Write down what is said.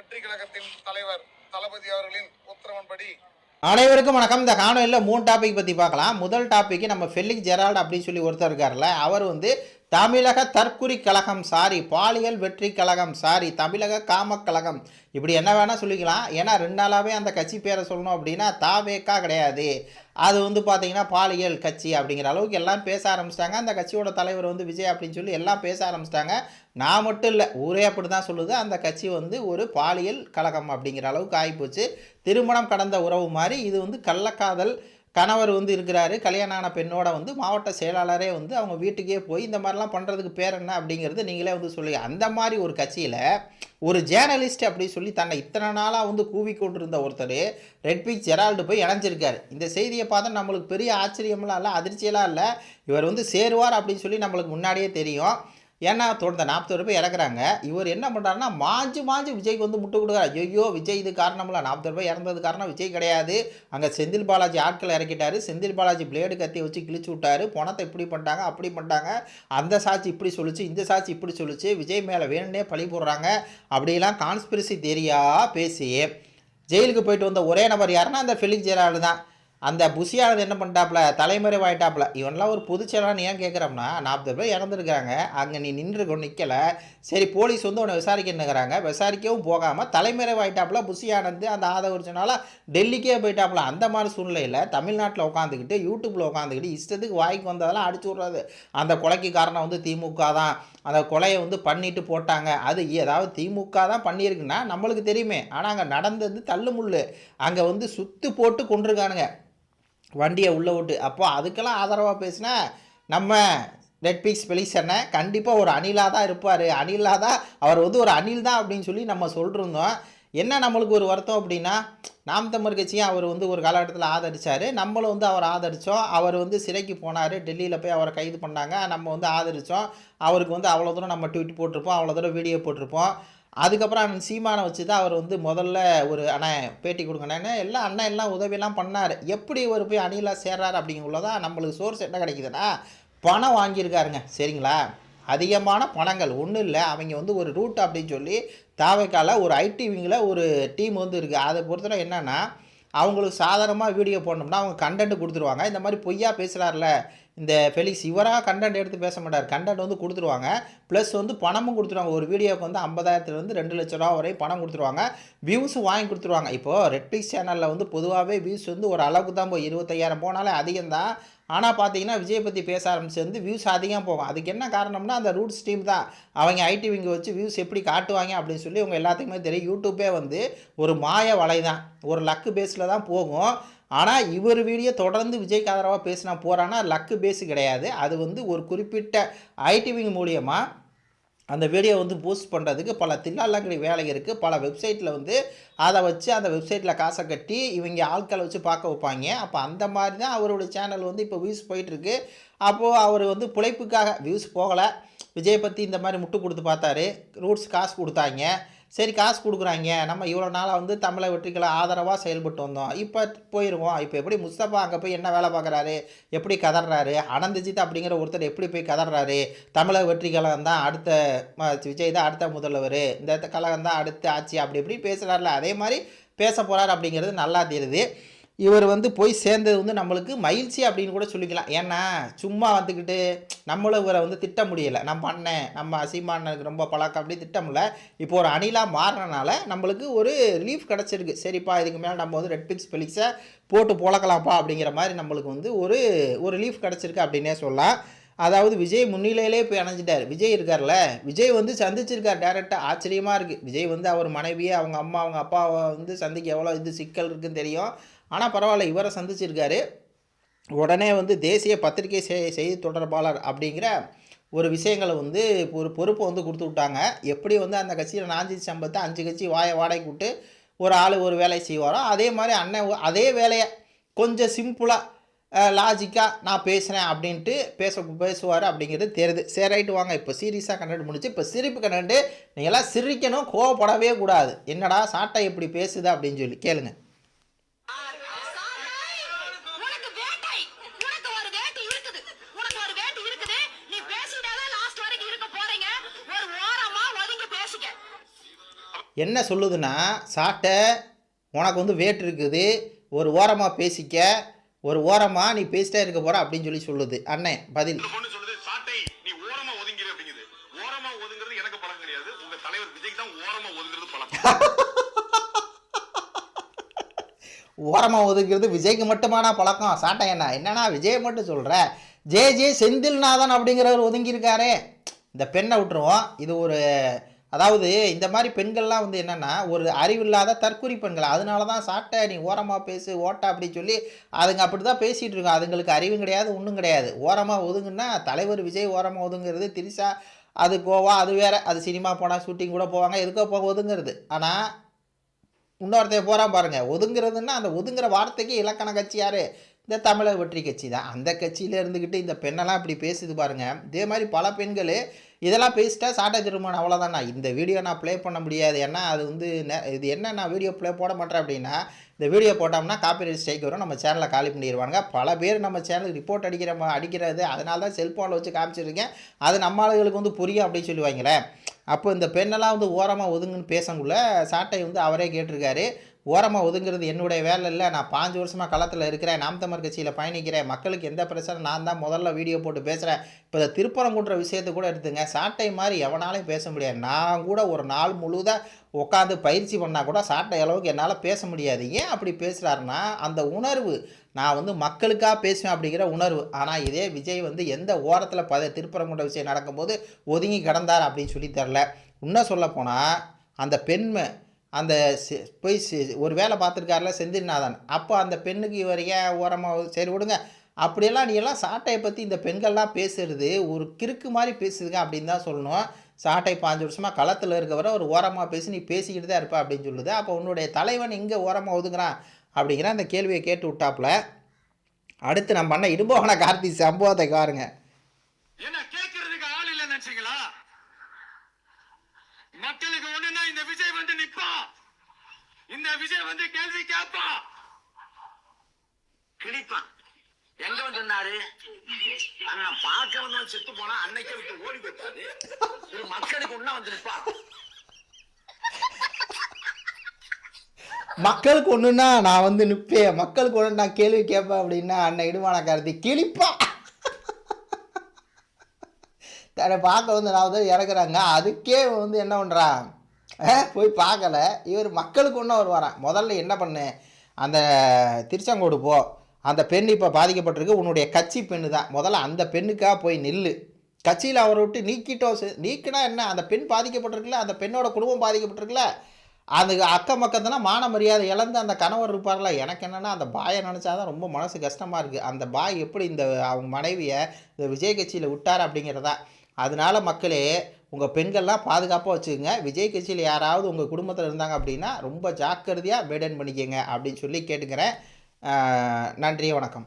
வெற்றி கழகத்தின் தலைவர் தளபதி அவர்களின் உத்தரவின்படி அனைவருக்கும் வணக்கம். இந்த காணொலியில் மூணு டாபிக் பற்றி பார்க்கலாம். முதல் டாபிக் நம்ம ஃபெல்லிக் ஜெரால்டு அப்படின்னு சொல்லி ஒருத்தர் இருக்கார்ல அவர் வந்து தமிழக தற்குறி கழகம் சாரி பாலியல் வெற்றி கழகம் சாரி தமிழக காமக் கழகம். இப்படி என்ன வேணால் சொல்லிக்கலாம். ஏன்னா ரெண்டு நாளாகவே அந்த கட்சி பேரை சொல்லணும் அப்படின்னா தாவேக்கா கிடையாது. அது வந்து பார்த்தீங்கன்னா பாலியல் கட்சி அப்படிங்கிற அளவுக்கு எல்லாம் பேச ஆரம்பிச்சிட்டாங்க. அந்த கட்சியோட தலைவர் வந்து விஜய் அப்படின்னு சொல்லி எல்லாம் பேச ஆரம்பிச்சிட்டாங்க. நான் மட்டும் இல்லை ஊரே அப்படி தான் சொல்லுது. அந்த கட்சி வந்து ஒரு பாலியல் கழகம் அப்படிங்கிற அளவுக்கு ஆகிப்போச்சு திருமணம் கடந்த உறவு மாதிரி இது வந்து கள்ளக்காதல் கணவர் வந்து இருக்கிறாரு கல்யாணம் ஆன பெண்ணோட வந்து மாவட்ட செயலாளரே வந்து அவங்க வீட்டுக்கே போய் இந்த மாதிரிலாம் பண்ணுறதுக்கு பேர் என்ன அப்படிங்கிறது நீங்களே வந்து சொல்லி அந்த மாதிரி ஒரு கட்சியில் ஒரு ஜேர்னலிஸ்ட் அப்படி சொல்லி தன்னை இத்தனை நாளாக வந்து கூவி கொண்டிருந்த ஒருத்தர் ரெட் ஜெரால்டு போய் இணைஞ்சிருக்காரு. இந்த செய்தியை பார்த்தா நம்மளுக்கு பெரிய ஆச்சரியமெல்லாம் இல்லை அதிர்ச்சியெல்லாம் இல்லை. இவர் வந்து சேருவார் அப்படின்னு சொல்லி நம்மளுக்கு முன்னாடியே தெரியும். ஏன்னா தொடர்ந்த நாற்பது ரூபாய் இறக்குறாங்க. இவர் என்ன பண்ணுறாருன்னா மாஞ்சு மாஞ்சு விஜய்க்கு வந்து முட்டு கொடுக்குறாரு. ஐயோ விஜய் இது காரணமில்ல நாற்பது ரூபாய் இறந்தது காரணம் விஜய் கிடையாது. அங்கே செந்தில் பாலாஜி ஆட்களை இறக்கிட்டாரு. செந்தில் பாலாஜி பிளேடு கத்தி வச்சு கிழிச்சு விட்டாரு. பணத்தை இப்படி பண்ணிட்டாங்க அப்படி பண்ணிட்டாங்க. அந்த சாட்சி இப்படி சொல்லிச்சு இந்த சாட்சி இப்படி சொல்லிச்சு. விஜய் மேலே வேணும்னே பழி போடுறாங்க. அப்படிலாம் கான்ஸ்பிரசி தெரியா பேசி ஜெயிலுக்கு போயிட்டு வந்த ஒரே நபர் யாருன்னா அந்த ஃபெலிக் ஜெரால்டு தான். அந்த புஷியானது என்ன பண்ணிட்டாப்புல? தலைமறைவாயிட்டாப்புல இவன்லாம் ஒரு பொதுச்செயலாளர்னு ஏன் கேட்குறோம்னா நாற்பது பேர் இறந்துருக்குறாங்க அங்கே நீ நின்றுருக்கணும் நிற்கலை சரி போலீஸ் வந்து உன்னை விசாரிக்கணுங்கிறாங்க. விசாரிக்கவும் போகாமல் தலைமறைவாயிட்டாப்புல புஷியானந்து அந்த ஆதவரிச்சனால டெல்லிக்கே போயிட்டாப்புல. அந்த மாதிரி சூழ்நிலையில் தமிழ்நாட்டில் உட்காந்துக்கிட்டு யூடியூப்பில் உட்காந்துக்கிட்டு இஷ்டத்துக்கு வாய்க்கு வந்ததெல்லாம் அடிச்சு விட்றாது. அந்த கொலைக்கு காரணம் வந்து திமுக தான். அந்த கொலையை வந்து பண்ணிட்டு போட்டாங்க. அது ஏதாவது திமுக தான் பண்ணியிருக்குன்னா நம்மளுக்கு தெரியுமே. ஆனால் அங்கே நடந்தது தள்ளுமுள்ளு. அங்கே வந்து சுத்து போட்டு கொண்டிருக்கானுங்க வண்டியை உள்ளே விட்டு. அப்போ அதுக்கெல்லாம் ஆதரவாக பேசினா நம்ம நெட்ஃப்ளிக்ஸ் பெலிசனை கண்டிப்பாக ஒரு அணிலாக தான் இருப்பார். அணிலாக தான் அவர் வந்து ஒரு அணில் தான் அப்படின்னு சொல்லி நம்ம சொல்லிருந்தோம் என்ன நம்மளுக்கு ஒரு வருத்தம் அப்படின்னா நாம் தமிழ் கட்சியும் அவர் வந்து ஒரு காலகட்டத்தில் ஆதரிச்சார். நம்மளும் வந்து அவர் ஆதரித்தோம் அவர் வந்து சிறைக்கு போனார். டெல்லியில் போய் அவரை கைது பண்ணாங்க. நம்ம வந்து ஆதரித்தோம் அவருக்கு வந்து அவ்வளோ தூரம் நம்ம ட்வீட் போட்டிருப்போம். அவ்வளோ தூரம் வீடியோ போட்டிருப்போம். அதுக்கப்புறம் அண்ணன் சீமானை வச்சு தான் அவர் வந்து முதல்ல ஒரு அண்ணன் பேட்டி கொடுங்கண்ணே எல்லாம் அண்ணன் எல்லாம் உதவியெல்லாம் பண்ணார். எப்படி ஒரு போய் அணிலாக சேர்றாரு அப்படிங்குள்ளதான் நம்மளுக்கு சோர்ஸ் என்ன கிடைக்குதுன்னா பணம் வாங்கியிருக்காருங்க. சரிங்களா? அதிகமான பணங்கள். ஒன்றும் இல்லை. அவங்க வந்து ஒரு ரூட் அப்படின்னு சொல்லி தாவைக்கால ஒரு ஐடி விங்கில் ஒரு டீம் வந்து இருக்குது அதை பொறுத்தவரை என்னென்னா அவங்களுக்கு சாதாரணமாக வீடியோ போடணும்னா அவங்க கண்டென்ட் கொடுத்துருவாங்க. இந்த மாதிரி பொய்யா பேசுகிறார்ல இந்த ஃபெலிக்ஸ் இவராக கண்டென்ட் எடுத்து பேச மாட்டார். கண்டென்ட் வந்து கொடுத்துருவாங்க. ப்ளஸ் வந்து பணமும் கொடுத்துருவாங்க. ஒரு வீடியோக்கு வந்து ஐம்பதாயிரத்துலேருந்து ரெண்டு லட்ச ரூபா வரையும் பணம் கொடுத்துருவாங்க. வியூஸும் வாங்கி கொடுத்துருவாங்க. இப்போது ரெட்ஃபிக்ஸ் சேனலில் வந்து பொதுவாகவே வியூஸ் வந்து ஒரு அளவுக்கு தான் போய் இருபத்தையாயிரம் போனாலே அதிகம் தான் ஆனால் பார்த்தீங்கன்னா விஜய் பற்றி பேச ஆரம்பிச்சு வந்து வியூஸ் அதிகம் போகும். அதுக்கு என்ன காரணம்னா அந்த ரூட்ஸ் டீம் தான். அவங்க ஐடி விங்க வச்சு வியூஸ் எப்படி காட்டுவாங்க அப்படின்னு சொல்லி உங்கள் எல்லாத்துக்குமே தெரியும். யூடியூப்பே வந்து ஒரு மாய வலை தான். ஒரு லக்கு பேஸில் தான் போகும். ஆனால் இவர் வீடியோ தொடர்ந்து விஜய்க்கு ஆதரவாக பேசினா போகிறான்னா லக்கு பேஸு கிடையாது. அது வந்து ஒரு குறிப்பிட்ட ஐடி விங் மூலியமாக அந்த வீடியோ வந்து போஸ்ட் பண்ணுறதுக்கு பல தில்லாலங்கடி வேலை இருக்குது பல வெப்சைட்டில் வந்து அதை வச்சு அந்த வெப்சைட்டில் காசை கட்டி இவங்க ஆட்களை வச்சு பார்க்க வைப்பாங்க. அப்போ அந்த மாதிரி தான் அவரோட சேனல் வந்து இப்போ வியூஸ் போயிட்டுருக்கு. அப்போது அவர் வந்து பிழைப்புக்காக வியூஸ் போகலை. விஜய் பற்றி இந்த மாதிரி முட்டு கொடுத்து பார்த்தாரு. ரூட்ஸ் காசு கொடுத்தாங்க. சரி காசு கொடுக்குறாங்க. நம்ம இவ்வளோ நாளாக வந்து தமிழை வெற்றிகளை ஆதரவாக செயல்பட்டு வந்தோம். இப்போ போயிடுவோம் இப்போ எப்படி முஸ்தபா அங்கே போய் என்ன வேலை பார்க்குறாரு? எப்படி கதறாரு அனந்தஜித் அப்படிங்கிற ஒருத்தர் எப்படி போய் கதறாரு தமிழக வெற்றி கழகம் தான் அடுத்த விஜய் தான் அடுத்த முதல்வர். இந்த கழகம் தான் அடுத்த ஆட்சி. அப்படி இப்படி பேசுகிறாருல அதே மாதிரி பேச போகிறார் அப்படிங்கிறது நல்லா தெரியுது. இவர் வந்து போய் சேர்ந்தது வந்து நம்மளுக்கு மகிழ்ச்சி அப்படின்னு கூட சொல்லிக்கலாம். ஏன்னா சும்மா வந்துக்கிட்டு நம்மளும் இவரை வந்து திட்ட முடியலை. நம்ம அண்ணன் நம்ம அசிமானனுக்கு ரொம்ப பழக்கம் அப்படி திட்டமில்ல இப்போ ஒரு அணிலாக மாறினனால நம்மளுக்கு ஒரு ரிலீஃப் கிடச்சிருக்கு. சரிப்பா இதுக்கு மேலே நம்ம வந்து ரெட் பிக்ஸ் பெலிக்ஸை போட்டு பொழக்கலாம்ப்பா அப்படிங்கிற மாதிரி நம்மளுக்கு வந்து ஒரு ஒரு ரிலீஃப் கிடச்சிருக்கு அப்படின்னே சொல்லலாம். அதாவது விஜய் முன்னிலையிலே போய் அணைஞ்சிட்டார். விஜய் இருக்கார்ல? விஜய் வந்து சந்திச்சிருக்கார் டேரெக்டாக ஆச்சரியமாக இருக்குது விஜய் வந்து அவர் மனைவியை அவங்க அம்மா அவங்க அப்பாவை வந்து சந்திக்க எவ்வளோ இது சிக்கல் இருக்குன்னு தெரியும். ஆனால் பரவாயில்ல இவரை சந்திச்சிருக்காரு. உடனே வந்து தேசிய பத்திரிகை செய் செய்தி தொடர்பாளர் அப்படிங்கிற ஒரு விஷயங்களை வந்து ஒரு பொறுப்பை வந்து கொடுத்து விட்டாங்க. எப்படி வந்து அந்த கட்சியில் நாஞ்சி சம்பத்தை அஞ்சு கட்சி வாய வாடகைக்கு விட்டு ஒரு ஆள் ஒரு வேலையை செய்வாரோ அதே மாதிரி அண்ணன் அதே வேலையை கொஞ்சம் சிம்பிளாக லாஜிக்காக நான் பேசுகிறேன் அப்படின்ட்டு பேச பேசுவார் அப்படிங்கிறது தெரியுது. சரி ரைட்டு வாங்க இப்போ சீரியஸாக கண்டென்ட் முடிச்சு இப்போ சிரிப்பு கண்டென்ட் நீங்களாம் சிரிக்கணும் கோவப்படவே கூடாது. என்னடா சாட்டை இப்படி பேசுது அப்படின்னு சொல்லி கேளுங்க உனக்கு வேட்டை உனக்கு ஒரு வேட்டை இருக்குது உனக்கு ஒரு வேட்டை இருக்குது நீ பேசிட்டாதான் லாஸ்ட் வரைக்கும் இருக்க போறீங்க ஒரு ஓரமா ஒதுங்கி பேசிக்க என்ன சொல்லுதுன்னா சாட்டை உனக்கு வந்து வேட்டு இருக்குது ஒரு ஓரமாக பேசிக்க ஒரு ஓரமாக நீ பேசிட்டே இருக்க போகிற அப்படின்னு சொல்லி சொல்லுது. அண்ணன் பதில். ஒதுங்குறது ஓரமாக ஒதுக்கிறது விஜய்க்கு மட்டுமான பழக்கம்? சாட்டை என்ன என்னன்னா விஜய் மட்டும் சொல்கிற ஜே ஜே செந்தில்நாதன் அப்படிங்கிறவர் ஒதுங்கியிருக்காரே. இந்த பெண்ணை விட்டுருவோம். இது ஒரு அதாவது இந்த மாதிரி பெண்கள்லாம் வந்து என்னென்னா ஒரு அறிவில்லாத தற்குறி பெண்கள். அதனால தான் சாட்டை நீ ஓரமாக பேசு ஓட்டா அப்படின்னு சொல்லி அதுங்க அப்படி தான் பேசிகிட்டு இருக்கோம் அதுங்களுக்கு அறிவும் கிடையாது ஒன்றும் கிடையாது. ஓரமாக ஒதுங்குன்னா தலைவர் விஜய் ஓரமாக ஒதுங்கிறது திரிசா அது கோவா அது வேற. அது சினிமா போனால் ஷூட்டிங் கூட போவாங்க எதுக்கோ போக ஒதுங்கிறது. ஆனால் இன்னொருத்தைய போகிறான் பாருங்கள் ஒதுங்குறதுன்னா அந்த ஒதுங்குற வார்த்தைக்கு இலக்கண கட்சி யார்? இந்த தமிழக வெற்றி கட்சி தான். அந்த கட்சியில் இருந்துக்கிட்டு இந்த பெண்ணெல்லாம் இப்படி பேசுது பாருங்கள் இதே மாதிரி பல பெண்கள் இதெல்லாம் பேசிட்டா சாட்டை திருமணம் அவ்வளோதாண்ணா இந்த வீடியோ நான் ப்ளே பண்ண முடியாது. ஏன்னா அது வந்து இது என்ன நான் வீடியோ ப்ளே போட மாட்டேன் அப்படின்னா இந்த வீடியோ போட்டோம்னா காப்பிரைட் ஸ்ட்ரைக் வரும். நம்ம சேனலை காலி பண்ணிடுவாங்க பல பேர் நம்ம சேனலுக்கு ரிப்போர்ட் அடிக்கிற அடிக்கிறது. அதனால தான் செல்ஃபோனில் வச்சு காமிச்சிருக்கேன். அது நம்ம ஆளுகளுக்கு வந்து புரியும் அப்படின்னு சொல்லி வைங்களேன் அப்போ இந்த பெண்ணெல்லாம் வந்து ஓரமாக ஒதுங்குன்னு பேசக்குள்ள சாட்டை வந்து அவரே கேட்டிருக்காரு. ஓரமாக ஒதுங்கிறது என்னுடைய வேலை இல்லை. நான் பாஞ்சு வருஷமாக களத்தில் இருக்கிறேன். நாம் தமிழ் கட்சியில் பயணிக்கிறேன். மக்களுக்கு எந்த பிரச்சனை நான் தான் முதல்ல வீடியோ போட்டு பேசுகிறேன் இப்போ இந்த திருப்பரங்குன்ற விஷயத்தை கூட எடுத்துங்க. சாட்டை மாதிரி எவனாலையும் பேச முடியாது. நான் கூட ஒரு நாள் முழுதாக உட்காந்து பயிற்சி பண்ணால் கூட சாட்டை அளவுக்கு என்னால் பேச முடியாது. ஏன் அப்படி பேசுகிறாருன்னா அந்த உணர்வு நான் வந்து மக்களுக்காக பேசுவேன் அப்படிங்கிற உணர்வு. ஆனால் இதே விஜய் வந்து எந்த ஓரத்தில் பத திருப்பரங்குன்ற விஷயம் நடக்கும்போது ஒதுங்கி கிடந்தார் அப்படின்னு சொல்லி தரல இன்னும் சொல்ல போனால் அந்த பெண்மை அந்த செ- போய் செ- ஒரு வேலை பார்த்துருக்காருல செந்தில்நாதன். அப்போ அந்த பெண்ணுக்கு இவர் ஏன் ஓரமாக சரி விடுங்க அப்படியெல்லாம் நீ எல்லாம் சாட்டையை பற்றி இந்த பெண்கள்லாம் பேசுறது ஒரு கிறுக்கு மாதிரி பேசுதுங்க அப்படின்னு தான் சொல்லணும். சாட்டை பாஞ்சு வருஷமாக களத்தில் இருக்கவரை ஒரு ஓரமாக பேசி நீ பேசிக்கிட்டு தான் இருப்ப அப்படின்னு சொல்லுது. அப்போ உன்னுடைய தலைவன் இங்கே ஓரமாக ஒதுங்குறான் அப்படிங்கிற அந்த கேள்வியை கேட்டு விட்டாப்புல. அடுத்து நம்ம பண்ண இடும்போகன கார்த்தி சம்பவத்தை பாருங்க என்ன கேட்கறதுக்கு ஆள் இல்ல நினைச்சீங்களா மக்களுக்கு ஒண்ணுன்னா இந்த விஜய் இந்த விஜய் வந்து கேள்வி கேட்பா கிழிப்பான். எங்க வந்து நின்னாரு அண்ணன் பார்க்க வந்தவன் செத்து போனா அன்னைக்கு விட்டு ஓடி போயிட்டாரு. இது மக்களுக்கு உண்ணா வந்து மக்களுக்கு ஒன்றுனா நான் வந்து நிற்பேன் மக்களுக்கு ஒன்று நான் கேள்வி கேட்பேன் அப்படின்னா அண்ணன் இடுவான கார்த்தி? கிழிப்பா. தன்னை பார்க்க வந்து நான் வந்து இறக்குறாங்க. அதுக்கே வந்து என்ன பண்ணுறான் போய் பார்க்கல. இவர் மக்களுக்கு ஒன்றும் வருவாரான் முதல்ல என்ன பண்ணு? அந்த திருச்செங்கோடு போ. அந்த பெண் இப்போ பாதிக்கப்பட்டிருக்கு. உன்னுடைய கட்சி பெண்ணு தான் முதல்ல அந்த பெண்ணுக்காக போய் நில்லு. கட்சியில் அவரை விட்டு நீக்கிட்டோம் நீக்கினா என்ன? அந்த பெண் பாதிக்கப்பட்டிருக்குல்ல? அந்த பெண்ணோட குடும்பம் பாதிக்கப்பட்டிருக்குல்ல? அந்த அக்கம் பக்கத்துனா மான மரியாதை இழந்து அந்த கணவர் இருப்பார்ல? எனக்கு என்னென்னா அந்த பாயை நினச்சா தான் ரொம்ப மனசு கஷ்டமாக இருக்குது அந்த பாய் எப்படி இந்த அவங்க மனைவியை இந்த விஜய் கட்சியில் விட்டார் அப்படிங்கிறதா? அதனால மக்களே உங்கள் பெண்கள்லாம் பாதுகாப்பாக வச்சுக்கோங்க. விஜய் கட்சியில் யாராவது உங்கள் குடும்பத்தில் இருந்தாங்க அப்படின்னா ரொம்ப ஜாக்கிரதையாக மெயின்டைன் பண்ணிக்கோங்க அப்படின்னு சொல்லி கேட்டுக்கிறேன். நன்றி வணக்கம்.